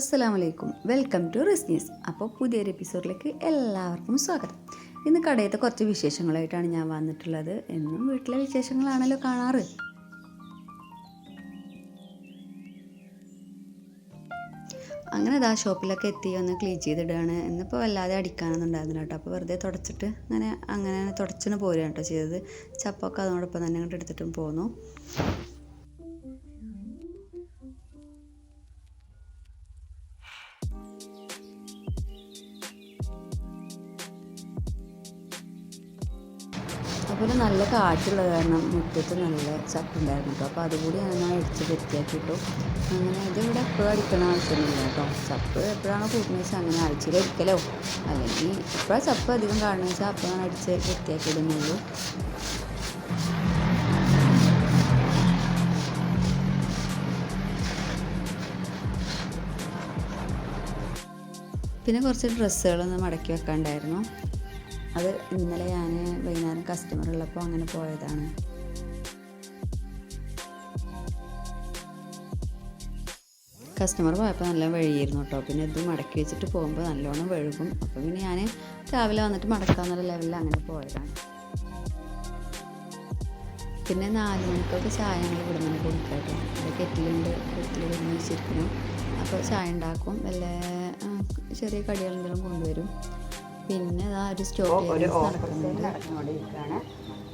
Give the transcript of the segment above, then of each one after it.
അസ്സലാമു വലൈക്കും welcome to റിസ്നീസ് അപ്പോൾ പുതിയൊരു എപ്പിസോഡിലേക്ക് എല്ലാവർക്കും സ്വാഗതം. ഇന്ന് കടയത്തെ കുറച്ച് വിശേഷങ്ങളായിട്ടാണ് ഞാൻ വന്നിട്ടുള്ളത്. എന്നും വീട്ടിലെ വിശേഷങ്ങളാണല്ലോ കാണാറ്. അങ്ങനെ ഇതാ ഷോപ്പിലൊക്കെ എത്തി ഒന്ന് ക്ലീൻ ചെയ്തിടുകയാണ് എന്നിപ്പോൾ വല്ലാതെ അടിക്കാനൊന്നും ഉണ്ടായിരുന്നില്ല കേട്ടോ. അപ്പോൾ വെറുതെ തുടച്ചിട്ട് അങ്ങനെ അങ്ങനെ തുടച്ചിന് പോരുകയാണ് കേട്ടോ ചെയ്തത്. ചപ്പൊക്കെ അതോടൊപ്പം തന്നെ അങ്ങോട്ട് എടുത്തിട്ടും പോന്നു. അതുപോലെ നല്ല കാറ്റുള്ള കാരണം മുറ്റത്ത് നല്ല ചപ്പുണ്ടായിരുന്നു കേട്ടോ. അപ്പോൾ അതുകൂടി ഞാൻ അടിച്ച് വൃത്തിയാക്കിയിട്ടു. അങ്ങനെ ഇതിവിടെ എപ്പോഴും അടിക്കണ ആവശ്യമൊന്നുമില്ല കേട്ടോ. ചപ്പ് എപ്പോഴാണോ കൂട്ടുന്നത് വെച്ചാൽ അങ്ങനെ ആഴ്ചയിൽ അടിക്കലോ അല്ലെങ്കിൽ എപ്പോഴാണ് ചപ്പ് അധികം കാണുന്നത് വെച്ചാൽ അപ്പോഴാണ് അടിച്ച് വൃത്തിയാക്കിയിടുന്നുള്ളൂ. പിന്നെ കുറച്ച് ഡ്രസ്സുകളൊന്ന് മടക്കി വെക്കാണ്ടായിരുന്നു അത് ഇന്നലെ ഞാൻ വൈകുന്നേരം കസ്റ്റമർ ഉള്ളപ്പോൾ അങ്ങനെ പോയതാണ്. കസ്റ്റമർ പോയപ്പോൾ നല്ല വഴിയായിരുന്നു കേട്ടോ പിന്നെ ഇത് മടക്കി വെച്ചിട്ട് പോകുമ്പോൾ നല്ലോണം വഴുകും. അപ്പോൾ പിന്നെ ഞാൻ രാവിലെ വന്നിട്ട് മടക്കാമെന്നുള്ള ലെവലിൽ അങ്ങനെ പോയതാണ്. പിന്നെ നാല് മണിക്കൊക്കെ ചായ ഞങ്ങൾ ഇവിടെ നിന്ന് കൊടുക്കാട്ടോ. അത് കെറ്റിലുണ്ട്. കെറ്റിൽ കൊടുന്ന് വെച്ചിരിക്കണം അപ്പോൾ ചായ ഉണ്ടാക്കും. വല്ല ചെറിയ കടികളെന്തെങ്കിലും കൊണ്ടുവരും. പിന്നെ അതാ ഒരു സ്റ്റോക്ക് ഒരു ഓഫർ സെയിൽ നടന്നുകൊണ്ടിരിക്കുകയാണ്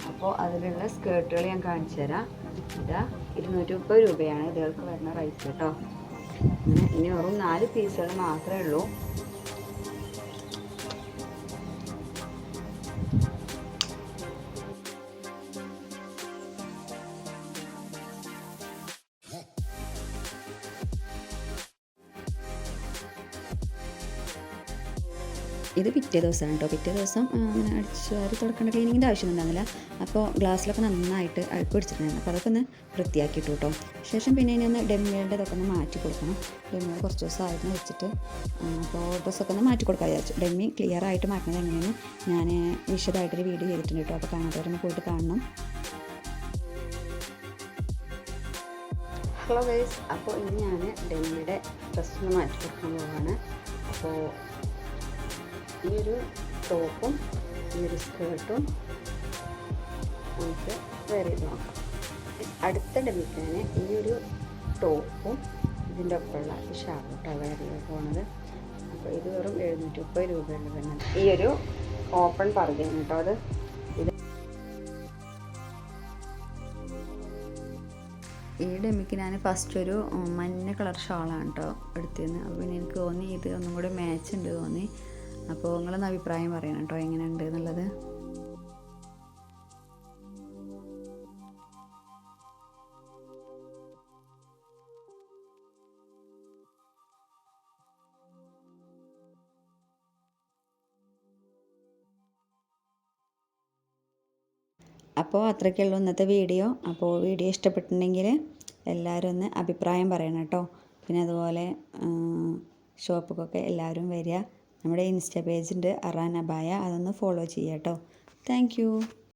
അപ്പോൾ അതിലുള്ള സ്കേർട്ടുകൾ ഞാൻ കാണിച്ചു തരാം. ഇതാ ഇരുന്നൂറ്റി മുപ്പത് രൂപയാണ് ഇതുകൾക്ക് വരുന്ന റൈസ് കേട്ടോ അങ്ങനെ ഇനി വെറും നാല് പീസുകൾ മാത്രമേ ഉള്ളൂ. ഇത് പിറ്റേ ദിവസമാണ് കേട്ടോ. പിറ്റേ ദിവസം അങ്ങനെ അടിച്ചു വാരി തുടക്കേണ്ട ക്ലീനിങ്ങിന്റെ ആവശ്യമൊന്നും ഉണ്ടായിരുന്നില്ല. അപ്പോൾ ഗ്ലാസ്സിലൊക്കെ നന്നായിട്ട് അഴുക്ക് പിടിച്ചിട്ടുണ്ടായിരുന്നു. അപ്പോൾ അതൊക്കെ ഒന്ന് വൃത്തിയാക്കിയിട്ടു കേട്ടോ. ശേഷം പിന്നെ ഇനി ഒന്ന് ഡെമ്മിയുടെ ഇതൊക്കെ ഒന്ന് മാറ്റി കൊടുക്കണം. ഡെമ്മിയുടെ കുറച്ച് ദിവസമായിരുന്നു വെച്ചിട്ട്. ആ, അപ്പോൾ ഡ്രസ്സൊക്കെ ഒന്ന് മാറ്റി കൊടുക്കാൻ വിചാരിച്ചു. ഡെമ്മി ക്ലിയർ ആയിട്ട് മാറ്റുന്നത് എങ്ങനെയാണ് ഞാൻ വിശദമായിട്ടൊരു വീഡിയോ ചെയ്തിട്ടുണ്ട് കേട്ടോ. അപ്പോൾ കാണാത്തവരൊന്ന് പോയിട്ട് കാണണം. ഹലോ ഗൈസ് അപ്പോൾ ഇനി ഞാൻ ഡെമ്മിയുടെ ഡ്രസ്സൊന്ന് മാറ്റി കൊടുക്കാൻ പോവാണ്. അപ്പോൾ ഈ ഒരു ടോപ്പും ഈ ഒരു സ്കേർട്ടും നമുക്ക് വെയർ ചെയ്ത് നോക്കാം. അടുത്ത ഡെമ്മിക്കാണ് ഈ ഒരു ടോപ്പും ഇതിന്റെ ഒപ്പമുള്ള ഈ ഷാർട്ടാണ് വെയർ ചെയ്ത് പോകുന്നത് അപ്പോൾ ഇത് വെറും എഴുന്നൂറ്റി മുപ്പത് രൂപയാണ് വരുന്നത്. ഈ ഒരു ഓപ്പൺ പറഞ്ഞാണ് കേട്ടോ അത്. ഈ ഡെമിക്ക് ഞാൻ ഫസ്റ്റ് ഒരു മഞ്ഞ കളർ ഷാളാണ് കേട്ടോ എടുത്തിരുന്നത്. അപ്പോൾ പിന്നെ എനിക്ക് തോന്നി ഇത് ഒന്നും കൂടി മാച്ച് ഉണ്ട് തോന്നി. അപ്പോൾ നിങ്ങളൊന്ന് അഭിപ്രായം പറയണം കേട്ടോ? എങ്ങനെയുണ്ട് എന്നുള്ളത്? അപ്പോൾ അത്രയ്ക്കുള്ളൂ ഇന്നത്തെ വീഡിയോ. അപ്പോൾ വീഡിയോ ഇഷ്ടപ്പെട്ടിട്ടുണ്ടെങ്കിൽ എല്ലാവരും ഒന്ന് അഭിപ്രായം പറയണം കേട്ടോ. പിന്നെ അതുപോലെ ഷോപ്പിക്കൊക്കെ എല്ലാവരും വരിക. നമ്മുടെ ഇൻസ്റ്റ പേജുണ്ട് അറാനബായ അതൊന്ന് ഫോളോ ചെയ്യാം കേട്ടോ താങ്ക്